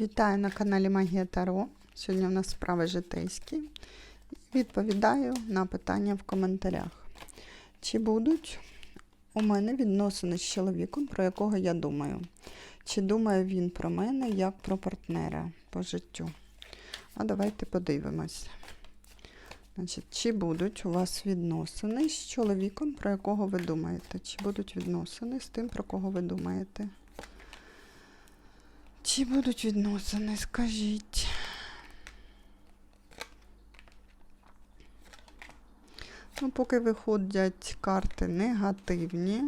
Вітаю на каналі Магія Таро. Сьогодні у нас справи житейські. Відповідаю на питання в коментарях. Чи будуть у мене відносини з чоловіком, про якого я думаю? Чи думає він про мене як про партнера по життю? А давайте подивимось. Значить, чи будуть у вас відносини з чоловіком, про якого ви думаєте? Чи будуть відносини з тим, про кого ви думаєте? Чи будуть відносини, скажіть? Ну, поки виходять карти негативні.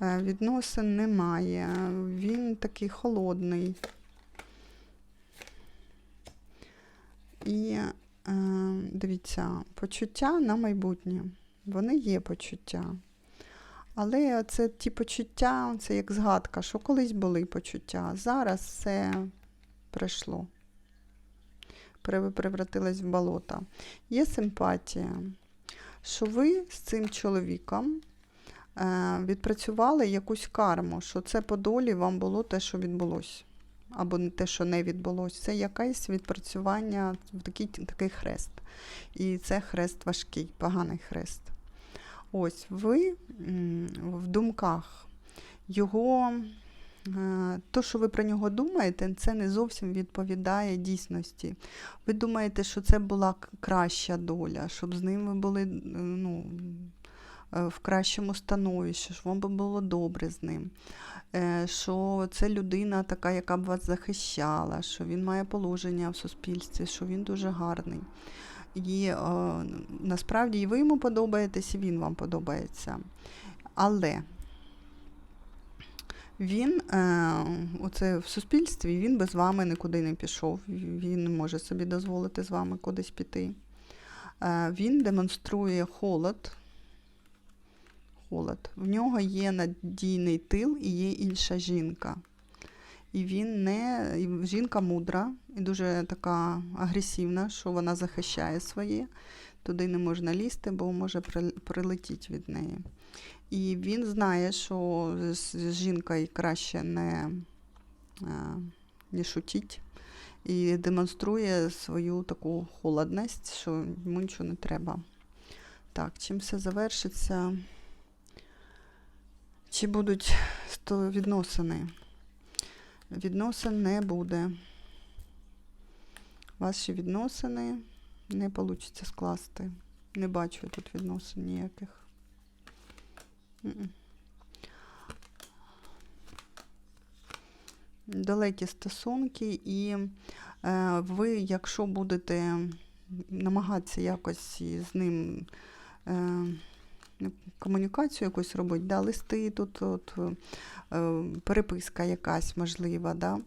Е, Відносин немає. Він такий холодний. І е, дивіться, почуття на майбутнє. Вони є почуття. Але це ті почуття, це як згадка, що колись були почуття. Зараз все пройшло. Превратилось в болото. Є симпатія, що ви з цим чоловіком е, відпрацювали якусь карму, що це по долі вам було те, що відбулося. Або не те, що не відбулося. Це якесь відпрацювання в такий, такий хрест. І це хрест важкий, поганий хрест. Ось ви в думках його, е, то, що ви про нього думаєте, це не зовсім відповідає дійсності. Ви думаєте, що це була краща доля, щоб з ним ви були ну, е, в кращому становищі, щоб вам би було добре з ним. Е, Що це людина така, яка б вас захищала, що він має положення в суспільстві, що він дуже гарний. І е, насправді і ви йому подобаєтесь, і він вам подобається. Але він е, оце в суспільстві він без вами нікуди не пішов. Він не може собі дозволити з вами кудись піти. Е, він демонструє холод. Холод. В нього є надійний тил і є інша жінка. І він не жінка мудра і дуже така агресивна, що вона захищає своє. Туди не можна лізти, бо може при- прилетіти від неї. І він знає, що з жінкою краще не, е, не шутіть. І демонструє свою таку холодність, що йому нічого не треба. Так, чим все завершиться? Чи будуть відносини? Відносин не буде. Ваші відносини не вийде скласти. Не бачу тут відносин ніяких. Далекі стосунки, і е, ви, якщо будете намагатися якось із ним е, комунікацію якусь робити, да, листи тут, от, е, переписка якась можлива, да,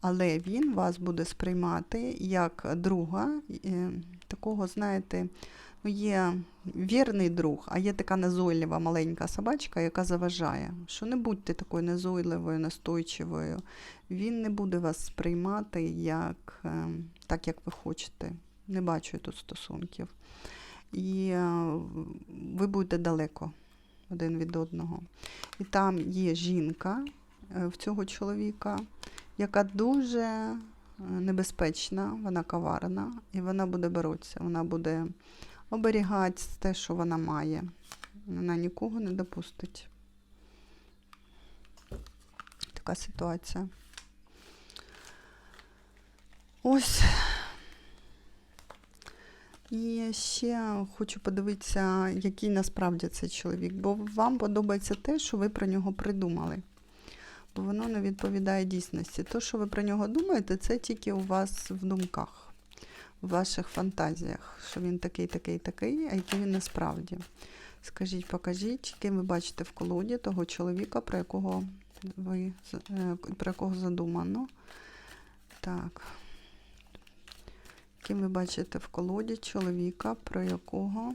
але він вас буде сприймати як друга, е, такого, знаєте, ну, є вірний друг, а є така назойлива маленька собачка, яка заважає. Що не будьте такою назойливою, настойчивою. Він не буде вас сприймати як, е, так, як ви хочете. Не бачу я тут стосунків. І е, ви будете далеко один від одного. І там є жінка е, в цього чоловіка, яка дуже е, небезпечна, вона коварна, і вона буде боротися, вона буде оберігати те, що вона має. Вона нікого не допустить. Така ситуація. Ось. І ще хочу подивитися, який насправді цей чоловік, бо вам подобається те, що ви про нього придумали. Бо воно не відповідає дійсності. Те, що ви про нього думаєте, це тільки у вас в думках, в ваших фантазіях, що він такий, такий, такий, а який він насправді. Скажіть, покажіть, ким ви бачите в колоді того чоловіка, про якого ви е, про якого задумано. Так. Ким ви бачите в колоді чоловіка, про якого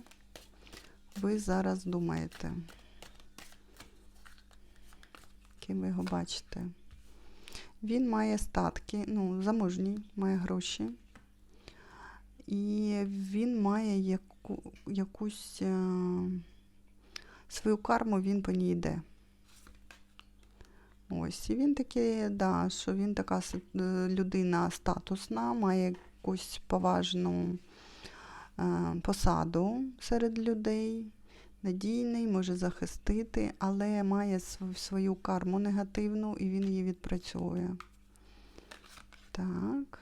ви зараз думаєте? Ким ви його бачите? Він має статки, ну, заможній, має гроші. І він має яку, якусь е, свою карму, він по ній йде. Ось, і він такий, да, що він така е, людина статусна, має якусь поважну е, посаду серед людей, надійний, може захистити, але має свою карму негативну і він її відпрацьовує. Так.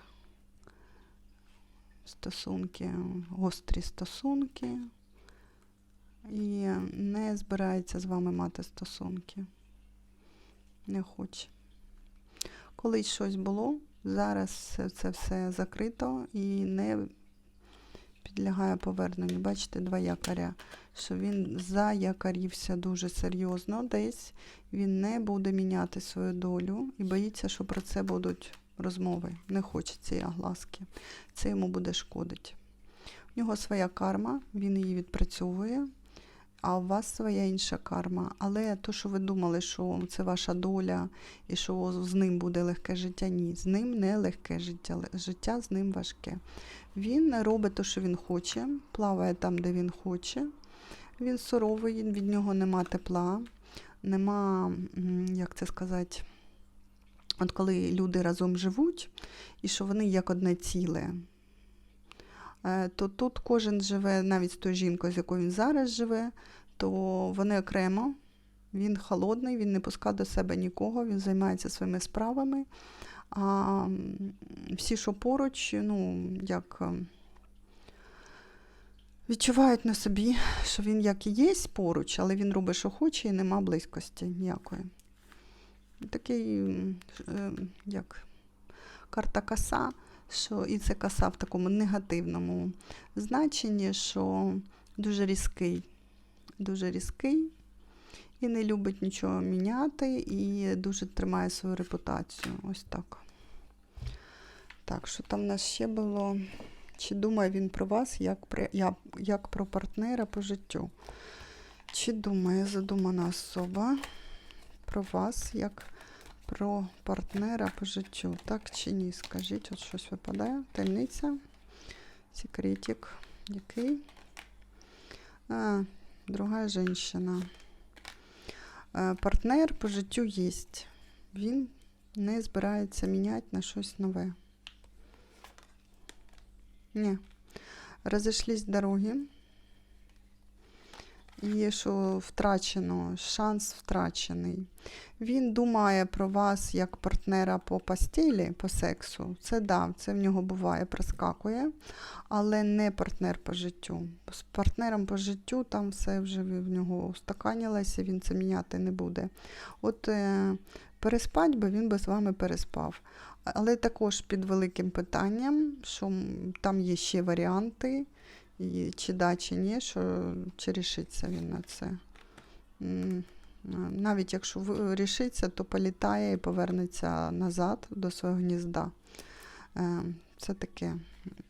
Стосунки, гострі стосунки. І не збирається з вами мати стосунки. Не хоче. Колись щось було, зараз це, все закрито і не підлягає поверненню. Бачите, два якоря, що він заякарівся дуже серйозно десь, він не буде міняти свою долю і боїться, що про це будуть розмови. Не хоче цієї огласки. Це йому буде шкодить. У нього своя карма, він її відпрацьовує, а у вас своя інша карма. Але то, що ви думали, що це ваша доля і що з ним буде легке життя, ні, з ним не легке життя, життя з ним важке. Він робить те, що він хоче, плаває там, де він хоче. Він суровий, від нього нема тепла, нема, як це сказати, от коли люди разом живуть, і що вони як одне ціле. Е, То тут кожен живе, навіть з тою жінкою, з якою він зараз живе, то вони окремо. Він холодний, він не пускає до себе нікого, він займається своїми справами. А всі, що поруч, ну, як е, відчувають на собі, що він як і є поруч, але він робить, що хоче, і нема близькості ніякої. Такий, е, як карта коса, що і це коса в такому негативному значенні, що дуже різкий, дуже різкий і не любить нічого міняти, і дуже тримає свою репутацію. Ось так. Так, що там в нас ще було? Чи думає він про вас як про, я- як про партнера по життю? Чи думає задумана особа про вас як про партнера по життю? Так чи ні? Скажіть, от щось випадає. Таємниця. Секретик. Який? А, друга жінка. Е, Партнер по життю є. Він не збирається міняти на щось нове. Ні. Розійшлись дороги. І що втрачено, шанс втрачений. Він думає про вас як партнера по постілі, по сексу. Це да, це в нього буває, проскакує, але не партнер по життю. З партнером по життю там все вже в нього устаканілося, він це міняти не буде. От е, переспать би він би з вами переспав. Але також під великим питанням, що там є ще варіанти, і чи да, чи ні, що чи рішиться він на це. Навіть якщо рішиться, то політає і повернеться назад до свого гнізда. Е, Це таке.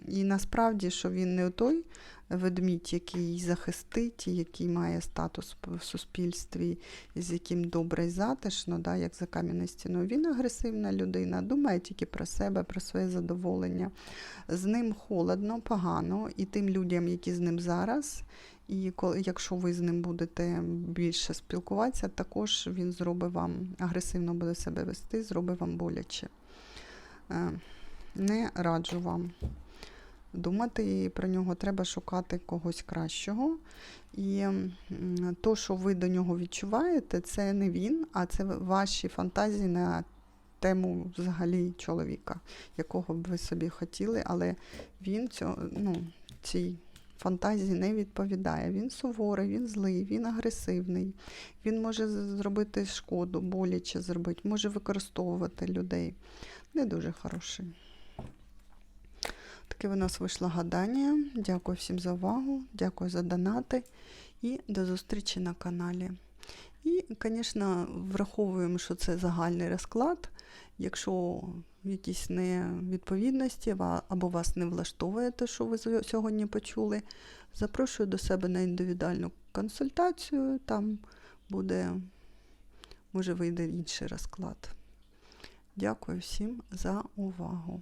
І насправді, що він не той ведмідь, який захистить, який має статус в суспільстві, з яким добре і затишно, да, як за кам'яною стіною. Він агресивна людина, думає тільки про себе, про своє задоволення. З ним холодно, погано, і тим людям, які з ним зараз, і якщо ви з ним будете більше спілкуватися, також він зробить вам агресивно буде себе вести, зробить вам боляче. Не раджу вам думати про нього, треба шукати когось кращого. І то, що ви до нього відчуваєте, це не він, а це ваші фантазії на тему взагалі чоловіка, якого б ви собі хотіли, але він цьо, ну, цій фантазії не відповідає. Він суворий, він злий, він агресивний, він може зробити шкоду, боляче зробити, може використовувати людей. Не дуже хороший. Таке в нас вийшло гадання. Дякую всім за увагу, дякую за донати і до зустрічі на каналі. І, звісно, враховуємо, що це загальний розклад. Якщо якісь невідповідності або вас не влаштовує те, що ви сьогодні почули, запрошую до себе на індивідуальну консультацію. Там буде, може, вийде інший розклад. Дякую всім за увагу.